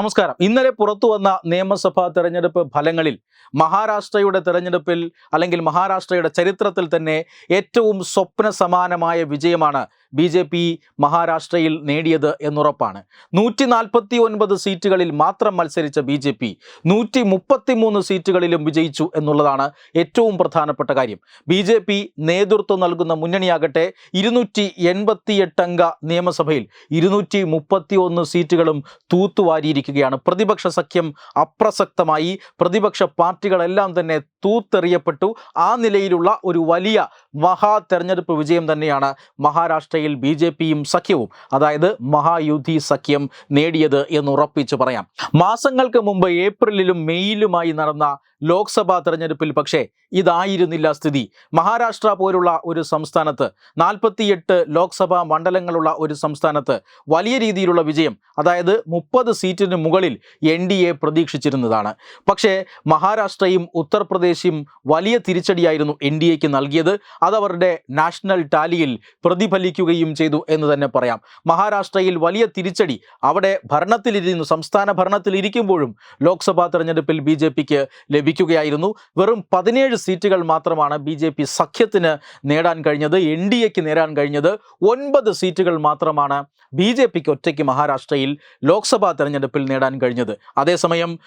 നമസ്കാരം. ഇന്നലെ പുറത്തു വന്ന നിയമസഭാ തെരഞ്ഞെടുപ്പ് ഫലങ്ങളിൽ മഹാരാഷ്ട്രയുടെ തെരഞ്ഞെടുപ്പിൽ അല്ലെങ്കിൽ മഹാരാഷ്ട്രയുടെ ചരിത്രത്തിൽ തന്നെ ഏറ്റവും സ്വപ്ന സമാനമായ വിജയമാണ് ബി ജെ പി മഹാരാഷ്ട്രയിൽ നേടിയത് എന്നുറപ്പാണ്. നൂറ്റി നാൽപ്പത്തി ഒൻപത് സീറ്റുകളിൽ മാത്രം മത്സരിച്ച ബി ജെ പി നൂറ്റി മുപ്പത്തി മൂന്ന് സീറ്റുകളിലും വിജയിച്ചു എന്നുള്ളതാണ് ഏറ്റവും പ്രധാനപ്പെട്ട കാര്യം. ബി ജെ പി നേതൃത്വം നൽകുന്ന മുന്നണിയാകട്ടെ ഇരുന്നൂറ്റി എൺപത്തിയെട്ട് അംഗ നിയമസഭയിൽ ഇരുന്നൂറ്റി മുപ്പത്തി ഒന്ന് സീറ്റുകളും തൂത്തുവാരിയിരിക്കുകയാണ്. പ്രതിപക്ഷ സഖ്യം അപ്രസക്തമായി. പ്രതിപക്ഷ പാർട്ടികളെല്ലാം തന്നെ തൂത്തെറിയപ്പെട്ടു. ആ നിലയിലുള്ള ഒരു വലിയ മഹാ തെരഞ്ഞെടുപ്പ് വിജയം തന്നെയാണ് മഹാരാഷ്ട്രയിൽ ബി ജെ പിയും സഖ്യവും അതായത് മഹായുദ്ധി സഖ്യം നേടിയത് എന്ന് ഉറപ്പിച്ചു പറയാം. മാസങ്ങൾക്ക് മുമ്പ് ഏപ്രിലിലും മെയ്യിലുമായി നടന്ന ലോക്സഭാ തെരഞ്ഞെടുപ്പിൽ പക്ഷേ ഇതായിരുന്നില്ല സ്ഥിതി. മഹാരാഷ്ട്ര പോലുള്ള ഒരു സംസ്ഥാനത്ത് നാൽപ്പത്തിയെട്ട് ലോക്സഭാ മണ്ഡലങ്ങളുള്ള ഒരു സംസ്ഥാനത്ത് വലിയ രീതിയിലുള്ള വിജയം അതായത് മുപ്പത് സീറ്റിന് മുകളിൽ എൻ ഡി എ പ്രതീക്ഷിച്ചിരുന്നതാണ്. പക്ഷേ മഹാരാഷ്ട്രയും ഉത്തർപ്രദേശും വലിയ തിരിച്ചടിയായിരുന്നു എൻ ഡി എക്ക് നൽകിയത്. അതവരുടെ നാഷണൽ ടാലിയിൽ പ്രതിഫലിക്കുകയും ചെയ്തു എന്ന് തന്നെ പറയാം. മഹാരാഷ്ട്രയിൽ വലിയ തിരിച്ചടി. അവിടെ ഭരണത്തിലിരുന്നു സംസ്ഥാന ഭരണത്തിലിരിക്കുമ്പോഴും ലോക്സഭാ തെരഞ്ഞെടുപ്പിൽ ബി ജെ പിക്ക് ലഭിക്കുകയായിരുന്നു. വെറും പതിനേഴ് സീറ്റുകൾ മാത്രമാണ് ബി ജെ പി സഖ്യത്തിന് നേടാൻ കഴിഞ്ഞത് എൻ ഡി എക്ക് നേടാൻ കഴിഞ്ഞത്. ഒൻപത് സീറ്റുകൾ മാത്രമാണ് ബി ജെ പിക്ക് ഒറ്റയ്ക്ക് മഹാരാഷ്ട്രയിൽ ലോക്സഭാ തെരഞ്ഞെടുപ്പിൽ നേടാൻ കഴിഞ്ഞത്. അതേസമയം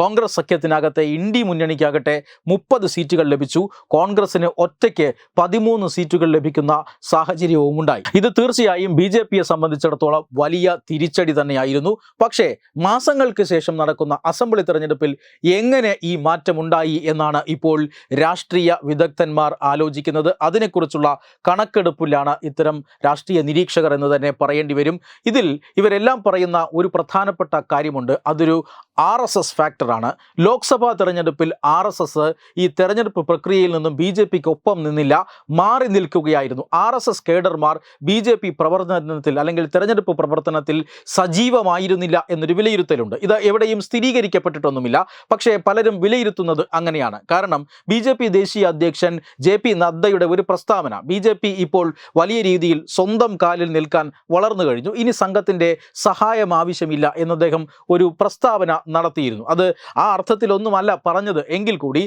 കോൺഗ്രസ് സഖ്യത്തിനകത്തെ ഇന്ത്യ മുന്നണിക്കാകട്ടെ മുപ്പത് സീറ്റുകൾ ലഭിച്ചു. കോൺഗ്രസിന് ഒറ്റയ്ക്ക് പതിമൂന്ന് സീറ്റുകൾ ലഭിക്കുന്ന സാഹചര്യവും ഉണ്ടായി. ഇത് തീർച്ചയായും ബി ജെ പിയെ സംബന്ധിച്ചിടത്തോളം വലിയ തിരിച്ചടി തന്നെയായിരുന്നു. പക്ഷേ മാസങ്ങൾക്ക് ശേഷം നടക്കുന്ന അസംബ്ലി തെരഞ്ഞെടുപ്പിൽ എങ്ങനെ ഈ മാറ്റമുണ്ടായി എന്നാണ് ഇപ്പോൾ രാഷ്ട്രീയ വിദഗ്ധന്മാർ ആലോചിക്കുന്നത്. അതിനെക്കുറിച്ചുള്ള കണക്കെടുപ്പിലാണ് ഇത്തരം രാഷ്ട്രീയ നിരീക്ഷകർ എന്ന് തന്നെ പറയേണ്ടി വരും. ഇതിൽ ഇവരെല്ലാം പറയുന്ന ഒരു പ്രധാനപ്പെട്ട കാര്യമുണ്ട്. അതൊരു ആർ എസ് എസ് ഫാക്ടറാണ്. ലോക്സഭാ തെരഞ്ഞെടുപ്പിൽ ആർ എസ് എസ് ഈ തെരഞ്ഞെടുപ്പ് പ്രക്രിയയിൽ നിന്നും ബി ജെ പിക്ക് ഒപ്പം നിന്നില്ല മാറി നിൽക്കുകയായിരുന്നു. ആർ എസ് എസ് കേഡർമാർ ബി ജെ പി പ്രവർത്തനത്തിൽ അല്ലെങ്കിൽ തെരഞ്ഞെടുപ്പ് പ്രവർത്തനത്തിൽ സജീവമായിരുന്നില്ല എന്നൊരു വിലയിരുത്തലുണ്ട്. ഇത് എവിടെയും സ്ഥിരീകരിക്കപ്പെട്ടിട്ടൊന്നുമില്ല. പക്ഷേ പലരും വിലയിരുത്തുന്നത് അങ്ങനെയാണ്. കാരണം ബി ജെ പി ദേശീയ അധ്യക്ഷൻ ജെ പി നദ്ദയുടെ ഒരു പ്രസ്താവന ബി ജെ പി ഇപ്പോൾ വലിയ രീതിയിൽ സ്വന്തം കാലിൽ നിൽക്കാൻ വളർന്നു കഴിഞ്ഞു. ഇനി സംഘത്തിന്റെ സഹായം ആവശ്യമില്ല എന്ന് അദ്ദേഹം ഒരു പ്രസ്താവന നടത്തിയിരുന്നു. അത് ആ അർത്ഥത്തിലൊന്നുമല്ല പറഞ്ഞത്. എങ്കിൽ കൂടി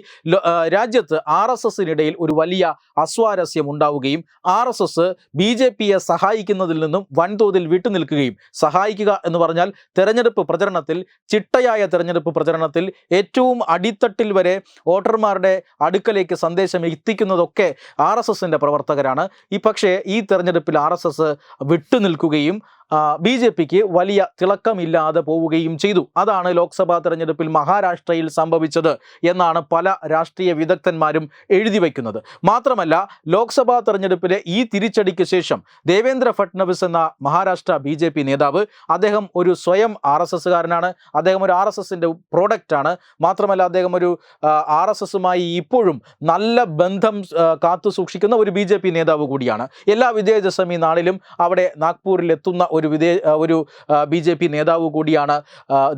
രാജ്യത്ത് ആർ എസ് എസിനിടയിൽ ഒരു വലിയ അസ്വാരസ്യം ഉണ്ടാവുകയും R S S B J പിയെ സഹായിക്കുന്നതിൽ നിന്നും വൻതോതിൽ വിട്ടുനിൽക്കുകയും സഹായിക്കുക എന്ന് പറഞ്ഞാൽ തെരഞ്ഞെടുപ്പ് പ്രചരണത്തിൽ ചിട്ടയായ തെരഞ്ഞെടുപ്പ് പ്രചരണത്തിൽ ഏറ്റവും അടിത്തട്ടിൽ വരെ വോട്ടർമാരുടെ അടുക്കലേക്ക് സന്ദേശം എത്തിക്കുന്നതൊക്കെ ആർ എസ് എസിന്റെ പ്രവർത്തകരാണ്. ഈ പക്ഷേ ഈ തെരഞ്ഞെടുപ്പിൽ ആർ എസ് എസ് വിട്ടുനിൽക്കുകയും ബി ജെ പിക്ക് വലിയ തിളക്കമില്ലാതെ പോവുകയും ചെയ്തു. അതാണ് ലോക്സഭാ തെരഞ്ഞെടുപ്പിൽ മഹാരാഷ്ട്രയിൽ സംഭവിച്ചത് എന്നാണ് പല രാഷ്ട്രീയ വിദഗ്ധന്മാരും എഴുതി വയ്ക്കുന്നത്. മാത്രമല്ല ലോക്സഭാ തെരഞ്ഞെടുപ്പിലെ ഈ തിരിച്ചടിക്ക് ശേഷം ദേവേന്ദ്ര ഫട്നവിസ് എന്ന മഹാരാഷ്ട്ര ബി ജെ പി നേതാവ് അദ്ദേഹം ഒരു സ്വയം ആർ എസ് എസ്സുകാരനാണ്. അദ്ദേഹം ഒരു ആർ എസ് എസിന്റെ പ്രോഡക്റ്റാണ്. മാത്രമല്ല അദ്ദേഹം ഒരു ആർ എസ് എസുമായി ഇപ്പോഴും നല്ല ബന്ധം കാത്തു സൂക്ഷിക്കുന്ന ഒരു ബി നേതാവ് കൂടിയാണ്. എല്ലാ വിജയദശമി നാളിലും അവിടെ നാഗ്പൂരിൽ എത്തുന്ന ഒരു വിദേ ഒരു ബി ജെ പി നേതാവ് കൂടിയാണ്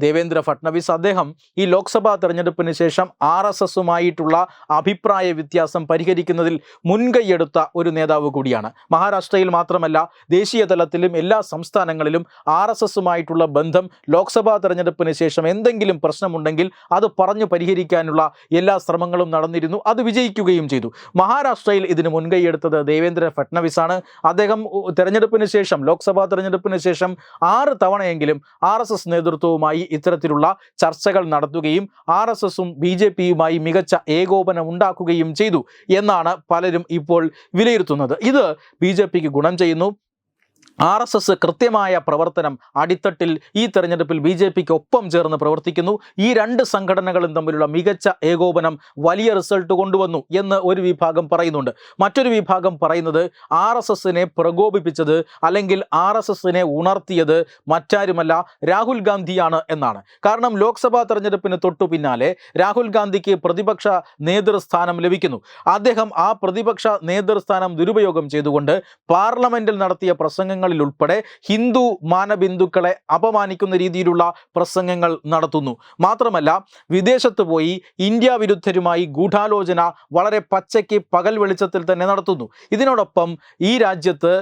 ദേവേന്ദ്ര ഫട്നവിസ് അദ്ദേഹം ഈ ലോക്സഭാ തെരഞ്ഞെടുപ്പിന് ശേഷം ആർ എസ് എസുമായിട്ടുള്ള അഭിപ്രായ വ്യത്യാസം പരിഹരിക്കുന്നതിൽ മുൻകൈയെടുത്ത ഒരു നേതാവ് കൂടിയാണ്. മഹാരാഷ്ട്രയിൽ മാത്രമല്ല ദേശീയ തലത്തിലും എല്ലാ സംസ്ഥാനങ്ങളിലും ആർ എസ് എസുമായിട്ടുള്ള ബന്ധം ലോക്സഭാ തെരഞ്ഞെടുപ്പിന് ശേഷം എന്തെങ്കിലും പ്രശ്നമുണ്ടെങ്കിൽ അത് പറഞ്ഞു പരിഹരിക്കാനുള്ള എല്ലാ ശ്രമങ്ങളും നടന്നിരുന്നു. അത് വിജയിക്കുകയും ചെയ്തു. മഹാരാഷ്ട്രയിൽ ഇതിന് മുൻകൈയെടുത്തത് ദേവേന്ദ്ര ഫട്നവിസ് ആണ് അദ്ദേഹം തെരഞ്ഞെടുപ്പിന് ശേഷം ലോക്സഭാ തെരഞ്ഞെടുപ്പിന് ശേഷം ആറ് തവണയെങ്കിലും ആർ എസ് എസ് നേതൃത്വവുമായി ഇത്തരത്തിലുള്ള ചർച്ചകൾ നടത്തുകയും ആർ എസ് എസും ബി ജെ പിയുമായി മികച്ച ഏകോപനം ഉണ്ടാക്കുകയും ചെയ്തു എന്നാണ് പലരും ഇപ്പോൾ വിലയിരുത്തുന്നത്. ഇത് ബി ജെ പിക്ക് ഗുണം ചെയ്യുന്നു. ആർ എസ് എസ് കൃത്യമായ പ്രവർത്തനം അടിത്തട്ടിൽ ഈ തെരഞ്ഞെടുപ്പിൽ ബി ജെ പിക്ക് ഒപ്പം ചേർന്ന് പ്രവർത്തിക്കുന്നു. ഈ രണ്ട് സംഘടനകളും തമ്മിലുള്ള മികച്ച ഏകോപനം വലിയ റിസൾട്ട് കൊണ്ടുവന്നു എന്ന് ഒരു വിഭാഗം പറയുന്നുണ്ട്. മറ്റൊരു വിഭാഗം പറയുന്നത് ആർ എസ് എസിനെ പ്രകോപിപ്പിച്ചത് അല്ലെങ്കിൽ ആർ എസ് എസിനെ ഉണർത്തിയത് മറ്റാരുമല്ല രാഹുൽ ഗാന്ധിയാണ് എന്നാണ്. കാരണം ലോക്സഭാ തെരഞ്ഞെടുപ്പിന് തൊട്ടു പിന്നാലെ രാഹുൽ ഗാന്ധിക്ക് പ്രതിപക്ഷ നേതൃസ്ഥാനം ലഭിക്കുന്നു. അദ്ദേഹം ആ പ്രതിപക്ഷ നേതൃസ്ഥാനം ദുരുപയോഗം ചെയ്തുകൊണ്ട് പാർലമെന്റിൽ നടത്തിയ പ്രസംഗങ്ങൾ പ്രസംഗങ്ങളിൽ ഉൾപ്പെടെ ഹിന്ദു മാനബിന്ദുക്കളെ അപമാനിക്കുന്ന രീതിയിലുള്ള പ്രസംഗങ്ങൾ നടത്തുന്നു. മാത്രമല്ല വിദേശത്ത് പോയി ഇന്ത്യ വിരുദ്ധരുമായി ഗൂഢാലോചന വളരെ പച്ചയ്ക്ക് പകൽ വെളിച്ചത്തിൽ തന്നെ നടത്തുന്നു. ഇതിനോടൊപ്പം ഈ രാജ്യത്ത്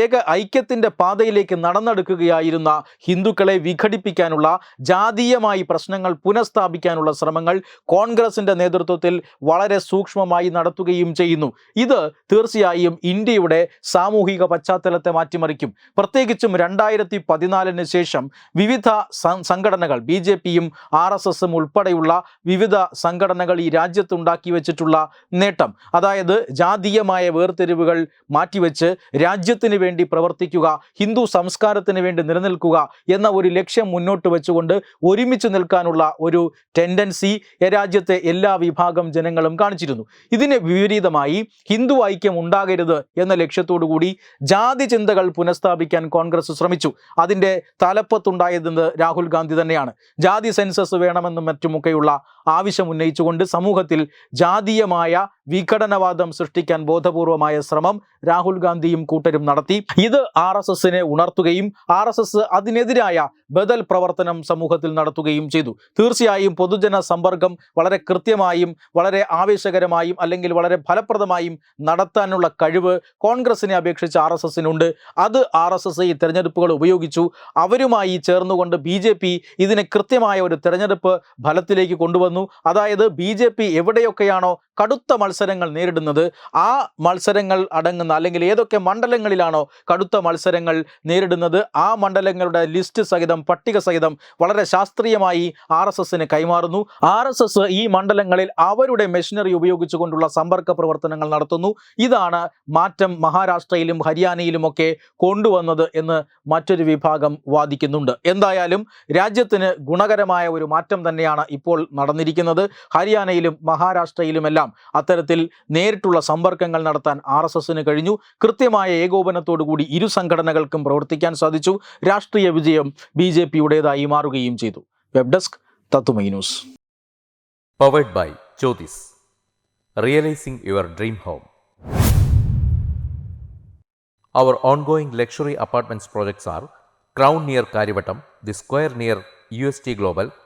ഏക ഐക്യത്തിന്റെ പാതയിലേക്ക് നടന്നെടുക്കുകയായിരുന്ന ഹിന്ദുക്കളെ വിഘടിപ്പിക്കാനുള്ള ജാതീയമായി പ്രശ്നങ്ങൾ പുനഃസ്ഥാപിക്കാനുള്ള ശ്രമങ്ങൾ കോൺഗ്രസിന്റെ നേതൃത്വത്തിൽ വളരെ സൂക്ഷ്മമായി നടത്തുകയും ചെയ്യുന്നു. ഇത് തീർച്ചയായും ഇന്ത്യയുടെ സാമൂഹിക പശ്ചാത്തലത്തെ മാറ്റിമറിക്കും പ്രത്യേകിച്ചും രണ്ടായിരത്തി പതിനാലിന് ശേഷം വിവിധ സംഘടനകൾ ബി ജെ പിയും ആർ എസ് എസും ഉൾപ്പെടെയുള്ള വിവിധ സംഘടനകൾ ഈ രാജ്യത്തുണ്ടാക്കി വെച്ചിട്ടുള്ള നേട്ടം. അതായത് ജാതീയമായ വേർതിരിവുകൾ മാറ്റിവെച്ച് രാജ്യത്തിന് വേണ്ടി പ്രവർത്തിക്കുക ഹിന്ദു സംസ്കാരത്തിന് വേണ്ടി നിലനിൽക്കുക എന്ന ഒരു ലക്ഷ്യം മുന്നോട്ട് വെച്ചുകൊണ്ട് ഒരുമിച്ച് നിൽക്കാനുള്ള ഒരു ടെൻഡൻസി രാജ്യത്തെ എല്ലാ വിഭാഗം ജനങ്ങളും കാണിച്ചിരുന്നു. ഇതിന് വിപരീതമായി ഹിന്ദു ഐക്യം ഉണ്ടാകരുത് എന്ന ലക്ഷ്യത്തോടു കൂടി ജാതി ചിന്തകൾ പുനഃസ്ഥാപിക്കാൻ കോൺഗ്രസ് ശ്രമിച്ചു. അതിന്റെ തലപ്പത്തുണ്ടായതെന്ന് രാഹുൽ ഗാന്ധി തന്നെയാണ്. ജാതി സെൻസസ് വേണമെന്നും മറ്റുമൊക്കെയുള്ള ആവശ്യം ഉന്നയിച്ചുകൊണ്ട് സമൂഹത്തിൽ ജാതീയമായ വിഘടനവാദം സൃഷ്ടിക്കാൻ ബോധപൂർവമായ ശ്രമം രാഹുൽ ഗാന്ധിയും കൂട്ടരും നടത്തി. ഇത് ആർ എസ് എസിനെ ഉണർത്തുകയും ആർ എസ് എസ് അതിനെതിരായ ബദൽ പ്രവർത്തനം സമൂഹത്തിൽ നടത്തുകയും ചെയ്തു. തീർച്ചയായും പൊതുജന സമ്പർക്കം വളരെ കൃത്യമായും വളരെ ആവേശകരമായും അല്ലെങ്കിൽ വളരെ ഫലപ്രദമായും നടത്താനുള്ള കഴിവ് കോൺഗ്രസിനെ അപേക്ഷിച്ച് ആർ എസ് എസിനുണ്ട്. അത് ആർ എസ് എസ് ഈ തെരഞ്ഞെടുപ്പുകൾ ഉപയോഗിച്ചു. അവരുമായി ചേർന്നുകൊണ്ട് ബി ജെ പി ഇതിനെ കൃത്യമായ ഒരു തെരഞ്ഞെടുപ്പ് ഫലത്തിലേക്ക് കൊണ്ടുവന്നു. അതായത് ബി ജെ പി എവിടെയൊക്കെയാണോ കടുത്ത മത്സരങ്ങൾ നേരിടുന്നത് ആ മത്സരങ്ങൾ അടങ്ങുന്ന അല്ലെങ്കിൽ ഏതൊക്കെ മണ്ഡലങ്ങളിലാണോ കടുത്ത മത്സരങ്ങൾ നേരിടുന്നത് ആ മണ്ഡലങ്ങളുടെ ലിസ്റ്റ് സഹിതം പട്ടിക സഹിതം വളരെ ശാസ്ത്രീയമായി ആർ എസ് എസിന് കൈമാറുന്നു. ആർ എസ് എസ് ഈ മണ്ഡലങ്ങളിൽ അവരുടെ മെഷീനറി ഉപയോഗിച്ചുകൊണ്ടുള്ള സമ്പർക്ക പ്രവർത്തനങ്ങൾ നടത്തുന്നു. ഇതാണ് മാറ്റം മഹാരാഷ്ട്രയിലും ഹരിയാനയിലുമൊക്കെ കൊണ്ടുവന്നത് എന്ന് മറ്റൊരു വിഭാഗം വാദിക്കുന്നുണ്ട്. എന്തായാലും രാജ്യത്തിന് ഗുണകരമായ ഒരു മാറ്റം തന്നെയാണ് ഇപ്പോൾ നടന്നിരിക്കുന്നത്. ഹരിയാനയിലും മഹാരാഷ്ട്രയിലുമെല്ലാം. അത്തരത്തിൽ നേരിട്ടുള്ള സമ്പർക്കങ്ങൾ നടത്താൻ ആർ എസ് എസിന് കഴിഞ്ഞു. കൃത്യമായ ഏകോപനത്തോടുകൂടി ഇരു സംഘടനകൾക്കും പ്രവർത്തിക്കാൻ സാധിച്ചു. രാഷ്ട്രീയ വിജയം ബി ജെ പിയുടേതായി മാറുകയും ചെയ്തു. വെബ് ഡെസ്ക് തത്തുമൈ powered by Jyothis realising your dream home our ongoing luxury apartments projects are Crown near Karyavattam the square near U S T Crown